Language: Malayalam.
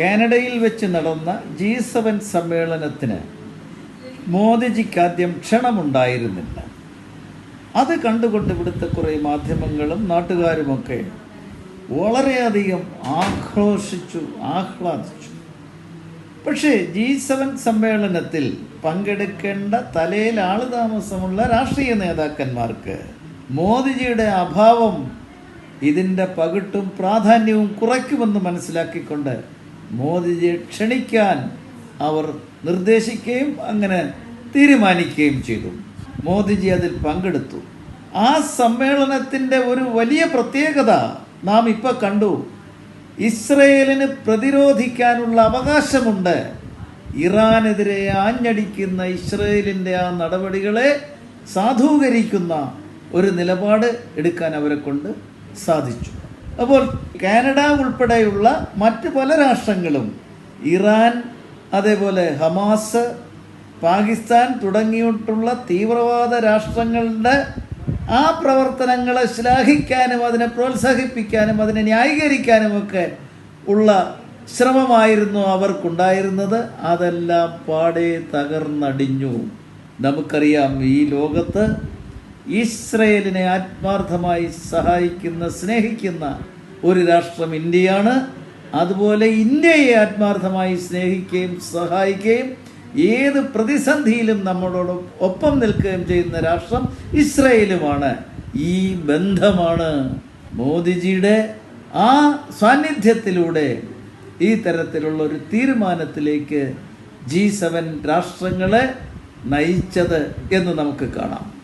കാനഡയിൽ വെച്ച് നടന്ന ജി സെവൻ സമ്മേളനത്തിന് മോദിജിക്ക് ആദ്യം ക്ഷണമുണ്ടായിരുന്നില്ല. അത് കണ്ടുകൊണ്ട് ഇവിടുത്തെ കുറേ മാധ്യമങ്ങളും നാട്ടുകാരുമൊക്കെ വളരെയധികം ആഘോഷിച്ചു ആഹ്ലാദിച്ചു. പക്ഷേ ജി സെവൻ സമ്മേളനത്തിൽ പങ്കെടുക്കേണ്ട തലയിൽ ആൾ താമസമുള്ള രാഷ്ട്രീയ നേതാക്കന്മാർക്ക് മോദിജിയുടെ അഭാവം ഇതിന്റെ പകിട്ടും പ്രാധാന്യവും കുറയ്ക്കുമെന്ന് മനസ്സിലാക്കിക്കൊണ്ട് മോദിജിയെ ക്ഷണിക്കാൻ അവർ നിർദ്ദേശിക്കുകയും അങ്ങനെ തീരുമാനിക്കുകയും ചെയ്തു. മോദിജി അതിൽ പങ്കെടുത്തു. ആ സമ്മേളനത്തിന്റെ ഒരു വലിയ പ്രത്യേകത നാം ഇപ്പോൾ കണ്ടു. ഇസ്രയേലിന് പ്രതിരോധിക്കാനുള്ള അവകാശമുണ്ട്. ഇറാനെതിരെ ആഞ്ഞടിക്കുന്ന ഇസ്രയേലിന്റെ ആ നടപടികളെ സാധൂകരിക്കുന്ന ഒരു നിലപാട് എടുക്കാൻ അവരെ കൊണ്ട് സാധിച്ചു. അപ്പോൾ കാനഡ ഉൾപ്പെടെയുള്ള മറ്റ് പല രാഷ്ട്രങ്ങളും ഇറാൻ അതേപോലെ ഹമാസ് പാകിസ്ഥാൻ തുടങ്ങിയിട്ടുള്ള തീവ്രവാദ രാഷ്ട്രങ്ങളുടെ ആ പ്രവർത്തനങ്ങളെ ശ്ലാഘിക്കാനും അതിനെ പ്രോത്സാഹിപ്പിക്കാനും അതിനെ ന്യായീകരിക്കാനും ഒക്കെ ഉള്ള ശ്രമമായിരുന്നു അവർക്കുണ്ടായിരുന്നത്. അതെല്ലാം പാടെ തകർന്നടിഞ്ഞു. നമുക്കറിയാം ഈ ലോകത്ത് ഇസ്രയേലിനെ ആത്മാർത്ഥമായി സഹായിക്കുന്ന സ്നേഹിക്കുന്ന ഒരു രാഷ്ട്രം ഇന്ത്യയാണ്. അതുപോലെ ഇന്ത്യയെ ആത്മാർത്ഥമായി സ്നേഹിക്കുകയും സഹായിക്കുകയും ഏത് പ്രതിസന്ധിയിലും നമ്മളോട് ഒപ്പം നിൽക്കുകയും ചെയ്യുന്ന രാഷ്ട്രം ഇസ്രയേലുമാണ്. ഈ ബന്ധമാണ് മോദിജിയുടെ ആ സാന്നിധ്യത്തിലൂടെ ഈ തരത്തിലുള്ള ഒരു തീരുമാനത്തിലേക്ക് ജി സെവൻ രാഷ്ട്രങ്ങളെ നയിച്ചത് എന്ന് നമുക്ക് കാണാം.